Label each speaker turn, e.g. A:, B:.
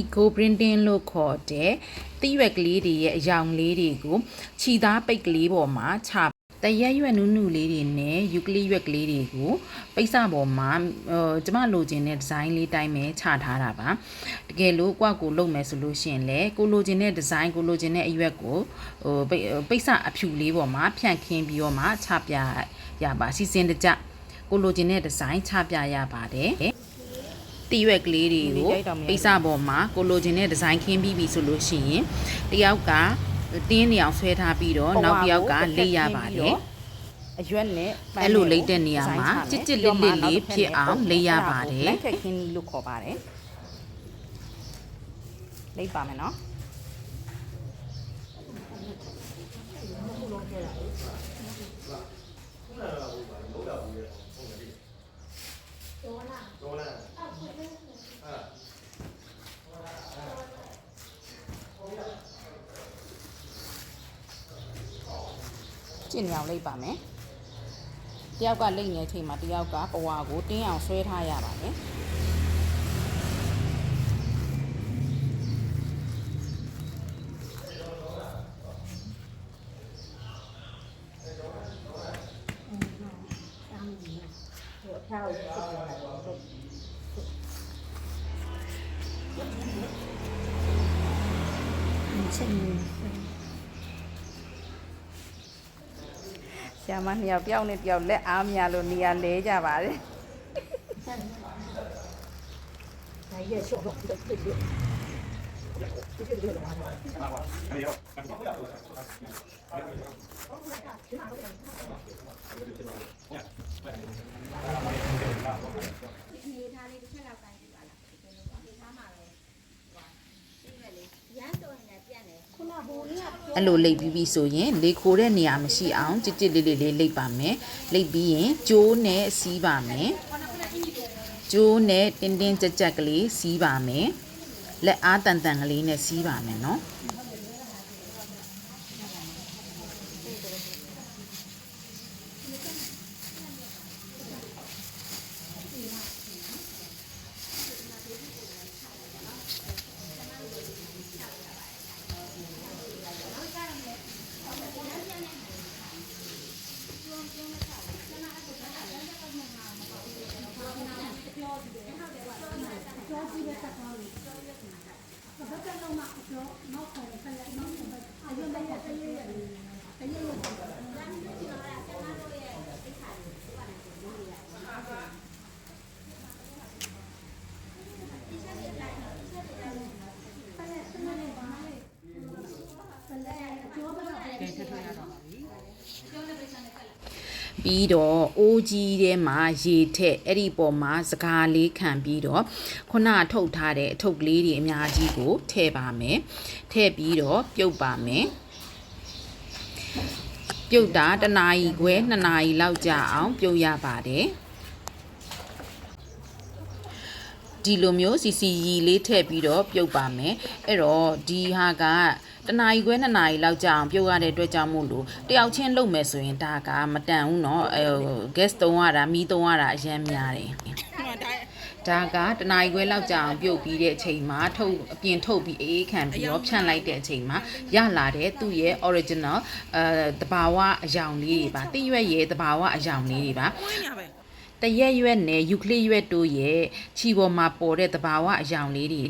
A: eco printing လို့ခေါ်တဲ့တိရွက်ကလေးတွေရဲ့အယောင်လေးတွေကိုခြိသားပိတ်ကလေးပေါ်မှာခြာတရက်ရွက်နုနုလေးတွေနဲ့ယူကလီရွက်ကလေးတွေကိုပိတ်စပေါ်မှာဟိုကျမလိုချင်တဲ့ဒီဇိုင်းလေးတိုင်းပဲခြာထားတာပါတကယ်လို့ကိုယ့်ကိုလုပ်မယ်ဆိုလို့ရှိရင်လေကိုလိုချင်တဲ့ဒီဇိုင်းကိုလိုချင်တဲ့အရွက်ကိုဟိုပိတ်ပိတ်စအဖြူလေးပေါ်မှာဖြန့်ခင်းပြီးတော့မှခြပြရပါစီစဉ်တကြကိုလိုချင်တဲ့ဒီဇိုင်းခြပြရပါတယ် တီရွက်ကလေးတွေကိုပိစပေါ်မှာကိုလိုချင်တဲ့ဒီဇိုင်းခင်းပြီးပြီဆိုလို့ရှိရင်တယောက်ကတင်းနေအောင်ဆွဲထားပြီးတော့နောက်တစ်ယောက်ကလိတ်ရပါတယ်
B: အရွက်နဲ့
A: အဲ့လိုလိတ်တဲ့နေရာမှာကြစ်ကြစ်လစ်လစ်လေးဖြစ်အောင်လိတ်ရပါတယ်
B: လက်ခက်ခင်းလို့ခေါ်ပါတယ်လိတ်ပါမယ်နော် ကျင့်နေအောင်လိတ်ပါမယ်တယောက်ကလိတ်နေတဲ့အချိန်မှာတယောက်ကပဝါကိုတင်းအောင်ဆွဲထားရပါတယ် ဆရာမနှစ်ယောက်တယောက်နဲ့တယောက်လက်အားမရလို့နေရာလဲကြပါတယ်
A: အဲ့လိုလိတ်ပြီးပြီဆိုရင်လေခိုတဲ့နေရာမရှိအောင်ကြစ်ကြစ်လေးလေးလေးလိတ်ပါမယ်လိတ်ပြီးရင်ကျိုးနဲ့စီးပါမယ်ကျိုးနဲ့တင်းတင်းကြက်ကြက်ကလေးစီးပါမယ်လက်အားတန်တန်ကလေးနဲ့စီးပါမယ်နော် Thank you. ပြီးတော့အိုးကြီးထဲမှာရေထက်အဲ့ဒီပေါ်မှာစကားလေးခံပြီးတော့ခုနထုတ်ထားတဲ့အထုပ်ကလေးတွေအများကြီးကိုထည့်ပါမယ်ထည့်ပြီးတော့ပြုတ်ပါမယ်ပြုတ်တာတစ်နာရီခွဲနှစ်နာရီလောက်ကြာအောင်ပြုတ်ရပါတယ် ဒီလိုမျိုးစီစီရီလေးထည့်ပြီးတော့ပြုတ်ပါမယ်အဲ့တော့ဒီဟာကတနာရီခွဲနှစ်နာရီလောက်ကြာအောင်ပြုတ်ရတဲ့အတွက်ကြောင့်မို့လို့တယောက်ချင်းလုပ်မယ်ဆိုရင်ဒါကမတန်ဘူးเนาะအဲ gas တုံးရတာမီးတုံးရတာအရင်များတယ်ဒါကတနာရီခွဲလောက်ကြာအောင်ပြုတ်ပြီးတဲ့အချိန်မှာထုတ်အပြင်ထုတ်ပြီးအေးခံပြီးတော့ဖြန့်လိုက်တဲ့အချိန်မှာရလာတဲ့သူ့ရဲ့ original အဲတဘာဝအယောင်လေးတွေပါတိရွက်ရဲ့တဘာဝအယောင်လေးတွေပါ တရက်ရွက်နဲ့ယူကလစ်ရွက်တို့ရဲ့ခြီပေါ်မှာပေါ်တဲ့တဘာဝအယောင်လေးတွေ